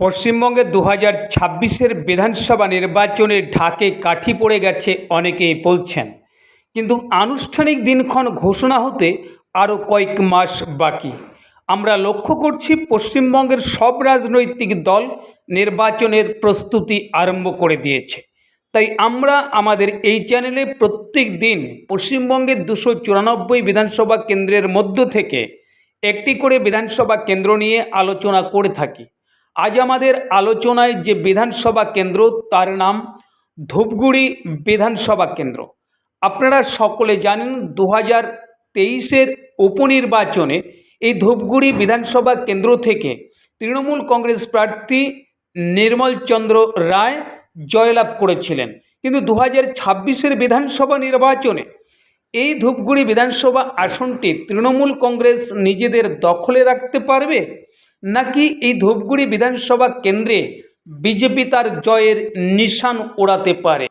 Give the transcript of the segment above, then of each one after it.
পশ্চিমবঙ্গে দু হাজার ছাব্বিশের বিধানসভা নির্বাচনে ঢাকে কাঠি পড়ে গেছে অনেকেই বলছেন। কিন্তু আনুষ্ঠানিক দিনক্ষণ ঘোষণা হতে আরও কয়েক মাস বাকি। আমরা লক্ষ্য করছি পশ্চিমবঙ্গের সব রাজনৈতিক দল নির্বাচনের প্রস্তুতি আরম্ভ করে দিয়েছে। তাই আমরা আমাদের এই চ্যানেলে প্রত্যেক দিন পশ্চিমবঙ্গের দুশো চুরানব্বই বিধানসভা কেন্দ্রের মধ্য থেকে একটি করে বিধানসভা কেন্দ্র নিয়ে আলোচনা করে থাকি। আজ আমাদের আলোচনায় যে বিধানসভা কেন্দ্র, তার নাম ধূপগুড়ি বিধানসভা কেন্দ্র। আপনারা সকলে জানেন দু হাজার তেইশের উপনির্বাচনে এই ধূপগুড়ি বিধানসভা কেন্দ্র থেকে তৃণমূল কংগ্রেস প্রার্থী নির্মল চন্দ্র রায় জয়লাভ করেছিলেন। কিন্তু দু হাজার ছাব্বিশের বিধানসভা নির্বাচনে এই ধূপগুড়ি বিধানসভা আসনটি তৃণমূল কংগ্রেস নিজেদের দখলে রাখতে পারবে? নাকি এই ধূপগুড়ি বিধানসভা কেন্দ্রে বিজেপি তার জয়ের নিশান ওড়াতে পারে?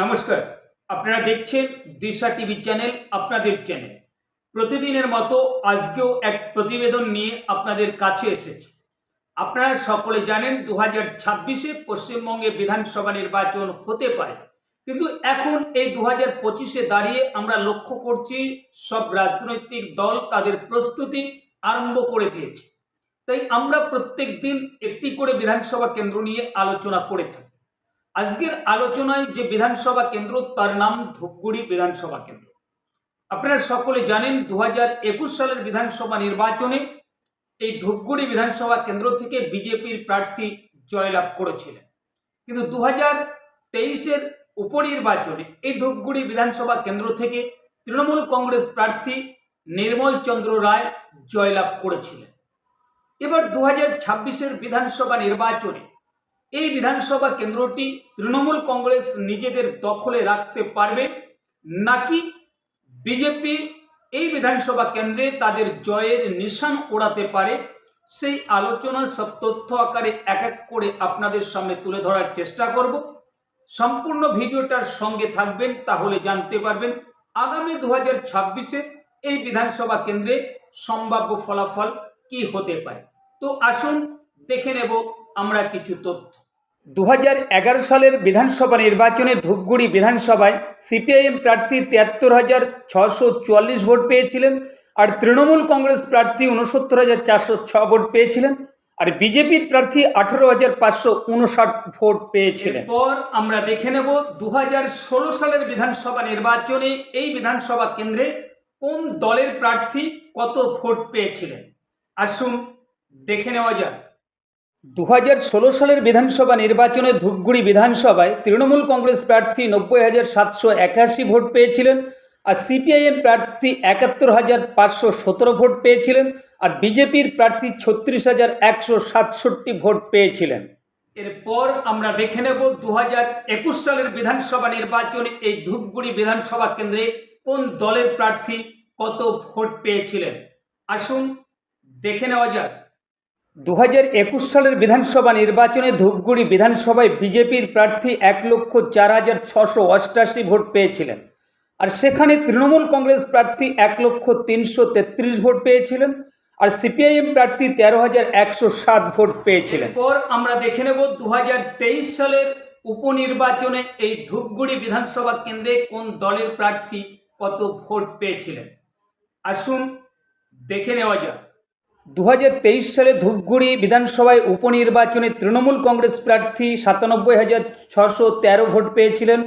নমস্কার, আপনারা দেখছেন দিশা টিভি চ্যানেল, আপনাদের চ্যানেল। প্রতিদিনের মতো আজকেও এক প্রতিবেদন নিয়ে আপনাদের কাছে এসেছে। আপনারা সকলে জানেন, দু হাজার ছাব্বিশে পশ্চিমবঙ্গে বিধানসভা নির্বাচন হতে পারে। কিন্তু এখন এই দু হাজার পঁচিশে দাঁড়িয়ে আমরা লক্ষ্য করছি সব রাজনৈতিক দল তাদের প্রস্তুতি আরম্ভ করে দিয়েছে। তাই আমরা প্রত্যেক দিন একটি করে বিধানসভা কেন্দ্র নিয়ে আলোচনা করে থাকি। আজকের আলোচনায় যে বিধানসভা কেন্দ্র, তার নাম ধূপগুড়ি বিধানসভা কেন্দ্র। আপনারা সকলে জানেন দু একুশ সালের বিধানসভা নির্বাচনে এই ধূপগুড়ি বিধানসভা কেন্দ্র থেকে বিজেপির প্রার্থী জয়লাভ করেছিলেন। কিন্তু দু হাজার তেইশের উপনির্বাচনে এই ধূপগুড়ি বিধানসভা কেন্দ্র থেকে তৃণমূল কংগ্রেস প্রার্থী নির্মল চন্দ্র রায় জয়লাভ করেছিলেন। এবার দু হাজার ছাব্বিশের বিধানসভা নির্বাচনে এই বিধানসভা কেন্দ্রটি তৃণমূল কংগ্রেস নিজেদের দখলে রাখতে পারবে নাকি বিজেপি এই বিধানসভা কেন্দ্রে তাদের জয়ের নিশান ওড়াতে পারে সেই আলোচনার সব তথ্য আকারে এক এক করে আপনাদের সামনে তুলে ধরার চেষ্টা করব। সম্পূর্ণ ভিডিওটার সঙ্গে থাকবেন, তাহলে জানতে পারবেন আগামী দু হাজার ছাব্বিশে এই বিধানসভা কেন্দ্রে সম্ভাব্য ফলাফল কি হতে পারে। তো আসুন, দেখে নেব আমরা কিছু তথ্য। দু হাজার এগারো সালের বিধানসভা নির্বাচনে ধূপগুড়ি বিধানসভায় সিপিআইএম প্রার্থী তিয়াত্তর হাজার ছশো চুয়াল্লিশ ভোট পেয়েছিলেন আর তৃণমূল কংগ্রেস প্রার্থী উনসত্তর হাজার চারশো ছ ভোট পেয়েছিলেন। আর বিজেপির প্রার্থী আঠারো হাজার পাঁচশো উনষাট ভোট পেয়েছিলেন। পর আমরা দেখে নেব দু হাজার ষোলো সালের বিধানসভা নির্বাচনে এই বিধানসভা কেন্দ্রে কোন দলের প্রার্থী কত ভোট পেয়েছিলেন। আসুন দেখে নেওয়া যাক। দু হাজার ষোলো সালের বিধানসভা নির্বাচনে ধূপগুড়ি বিধানসভায় তৃণমূল কংগ্রেস প্রার্থী নব্বই হাজার সাতশো একাশি ভোট পেয়েছিলেন। আর সিপিআইএম প্রার্থী একাত্তর হাজার পাঁচশো সতেরো ভোট পেয়েছিলেন আর বিজেপির প্রার্থী ছত্রিশ হাজার একশো সাতষট্টি ভোট পেয়েছিলেন। এরপর আমরা দেখে নেব দু হাজার একুশ সালের বিধানসভা নির্বাচনে এই ধূপগুড়ি বিধানসভা কেন্দ্রে কোন দলের প্রার্থী কত ভোট পেয়েছিলেন? আসুন দেখে নেওয়া যাক। দু হাজার একুশ সালের বিধানসভা নির্বাচনে ধূপগুড়ি বিধানসভায় বিজেপির প্রার্থী এক লক্ষ চার হাজার ছশো অষ্টাশি ভোট পেয়েছিলেন। আর সেখানে তৃণমূল কংগ্রেস প্রার্থী এক লক্ষ তিনশো তেত্রিশ ভোট পেয়েছিলেন আর সিপিআইএম প্রার্থী তেরো হাজার একশো সাত ভোট পেয়েছিলেন। পর আমরা দেখে নেব দু হাজার তেইশ সালের উপনির্বাচনে এই ধূপগুড়ি বিধানসভা কেন্দ্রে কোন দলের প্রার্থী কত ভোট পেয়েছিলেন। আসুন দেখে নেওয়া যাক। দুহাজার তেইশ সালে ধূপগুড়ি বিধানসভায় উপনির্বাচনে তৃণমূল কংগ্রেস প্রার্থী সাতানব্বই হাজার ছশো তেরো ভোট পেয়েছিলেন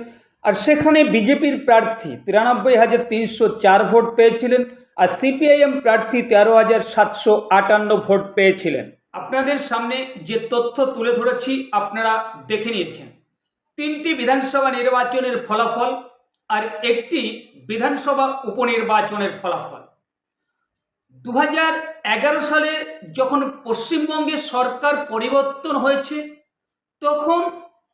আর সেখানে বিজেপির প্রার্থী তিরানব্বই হাজার তিনশো চার ভোট পেয়েছিলেন আর সিপিআইএম প্রার্থী তেরো হাজার সাতশো আটান্ন ভোট পেয়েছিলেন। আপনাদের সামনে যে তথ্য তুলে ধরেছি, আপনারা দেখে নিয়েছেন। তিনটি বিধানসভা নির্বাচনের ফলাফল আর একটি বিধানসভা উপনির্বাচনের ফলাফল। দু এগারো সালে যখন পশ্চিমবঙ্গে সরকার পরিবর্তন হয়েছে, তখন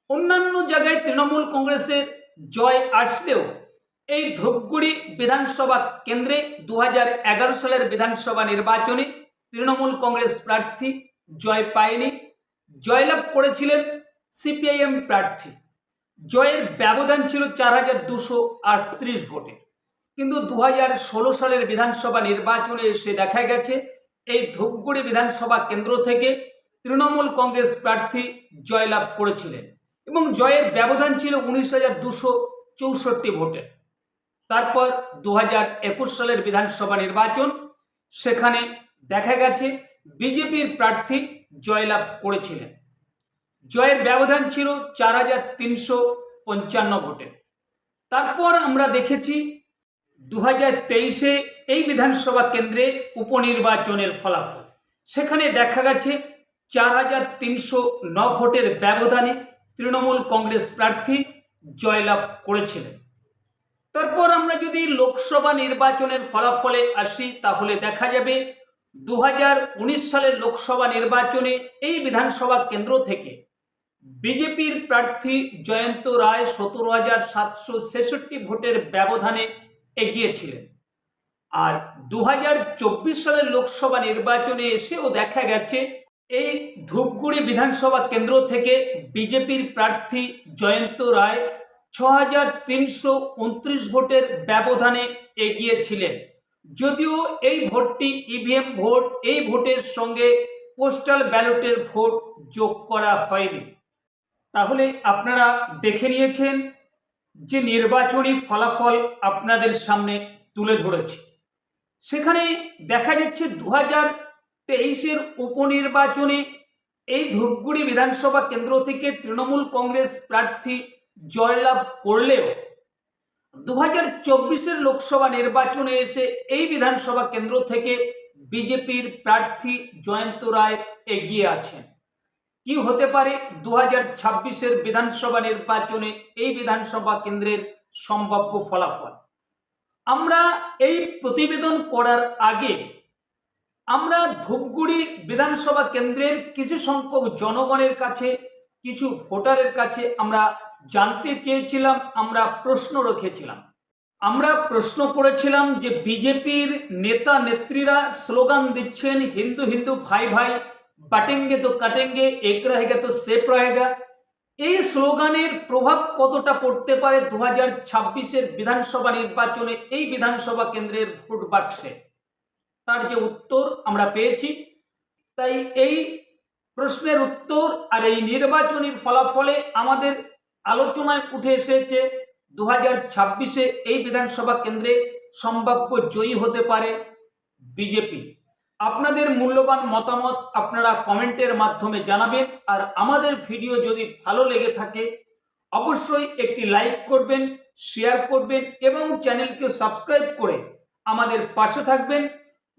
অন্যান্য জায়গায় তৃণমূল কংগ্রেসের জয় আসলেও এই ধূপগুড়ি বিধানসভা কেন্দ্রে দু সালের বিধানসভা নির্বাচনে তৃণমূল কংগ্রেস প্রার্থী জয় পায়নি। জয়লাভ করেছিলেন সিপিআইএম প্রার্থী। জয়ের ব্যবধান ছিল চার হাজার দুশো আটত্রিশ ভোটে। কিন্তু দু ষোলো সালের বিধানসভা নির্বাচনে এসে দেখা গেছে, এই ধূপগুড়ি বিধানসভা কেন্দ্র থেকে তৃণমূল কংগ্রেস প্রার্থী জয়লাভ করেছিলেন। এবং জয়ের ব্যবধান ছিল উনিশ হাজার দুশো চৌষট্টি ভোটের তারপর দু হাজার একুশ সালের বিধানসভা নির্বাচন, সেখানে দেখা গেছে বিজেপির প্রার্থী জয়লাভ করেছিলেন। জয়ের ব্যবধান ছিল চার হাজার তিনশো পঞ্চান্ন ভোটে। তারপর আমরা দেখেছি দু হাজার তেইশে এই বিধানসভা কেন্দ্রে উপনির্বাচনের ফলাফল। সেখানে দেখা গেছে চার হাজার তিনশো ন ভোটের ব্যবধানে তৃণমূল কংগ্রেস প্রার্থী জয়লাভ করেছিলেন। তারপর আমরা যদি লোকসভা নির্বাচনের ফলাফলে আসি, তাহলে দেখা যাবে দু হাজার উনিশ সালের লোকসভা নির্বাচনে এই বিধানসভা কেন্দ্র থেকে বিজেপির প্রার্থী জয়ন্ত রায় সতেরো হাজার সাতশো ছেষট্টি ভোটের ব্যবধানে এগিয়েছিলেন। আর দু হাজার চব্বিশ সালের লোকসভা নির্বাচনে এসেও দেখা গেছে এই ধূপগুড়ি বিধানসভা কেন্দ্র থেকে বিজেপির প্রার্থী জয়ন্ত রায় ছ হাজার তিনশো উনত্রিশ ভোটের ব্যবধানে এগিয়েছিলেন। যদিও এই ভোটটি ইভিএম ভোট, এই ভোটের সঙ্গে পোস্টাল ব্যালটের ভোট যোগ করা হয়নি। তাহলে আপনারা দেখে নিয়েছেন যে নির্বাচনী ফলাফল আপনাদের সামনে তুলে ধরেছে। সেখানে দেখা যাচ্ছে দু হাজার তেইশের উপনির্বাচনে এই ধূপগুড়ি বিধানসভা কেন্দ্র থেকে তৃণমূল কংগ্রেস প্রার্থী জয়লাভ করলেও দু হাজার চব্বিশের লোকসভা নির্বাচনে এসে এই বিধানসভা কেন্দ্র থেকে বিজেপির প্রার্থী জয়ন্ত রায় এগিয়ে আছেন। কি হতে পারে দু হাজার ছাব্বিশের বিধানসভা নির্বাচনে এই বিধানসভা কেন্দ্রের সম্ভাব্য ফলাফল? আমরা এই প্রতিবেদন করার আগে আমরা ধূপগুড়ি বিধানসভা কেন্দ্রের কিছু সংখ্যক জনগণের কাছে, কিছু ভোটারের কাছে আমরা জানতে চেয়েছিলাম, আমরা প্রশ্ন রেখেছিলাম। আমরা প্রশ্ন করেছিলাম যে বিজেপির নেতা নেত্রীরা স্লোগান দিচ্ছেন, হিন্দু হিন্দু, ভাই ভাই, বাটেঙ্গে তো কাটেঙ্গে, এক রহেগা তো সেফ রহেগা। এই স্লোগানের প্রভাব কতটা পড়তে পারে দু হাজার ছাব্বিশের বিধানসভা নির্বাচনে, এই বিধানসভা কেন্দ্রের ভোট বাক্সে? তার যে উত্তর আমরা পেয়েছি। তাই এই প্রশ্নের উত্তর আর এই নির্বাচনী ফলাফলে আমাদের আলোচনায় উঠে এসেছে দু হাজার ছাব্বিশে এই বিধানসভা কেন্দ্রে সম্ভাব্য জয়ী হতে পারে বিজেপি। আপনাদের মূল্যবান মতামত আপনারা কমেন্টের মাধ্যমে জানাবেন আর আমাদের ভিডিও যদি ভালো লেগে থাকে, অবশ্যই একটি লাইক করবেন, শেয়ার করবেন এবং চ্যানেলকে সাবস্ক্রাইব করে আমাদের পাশে থাকবেন।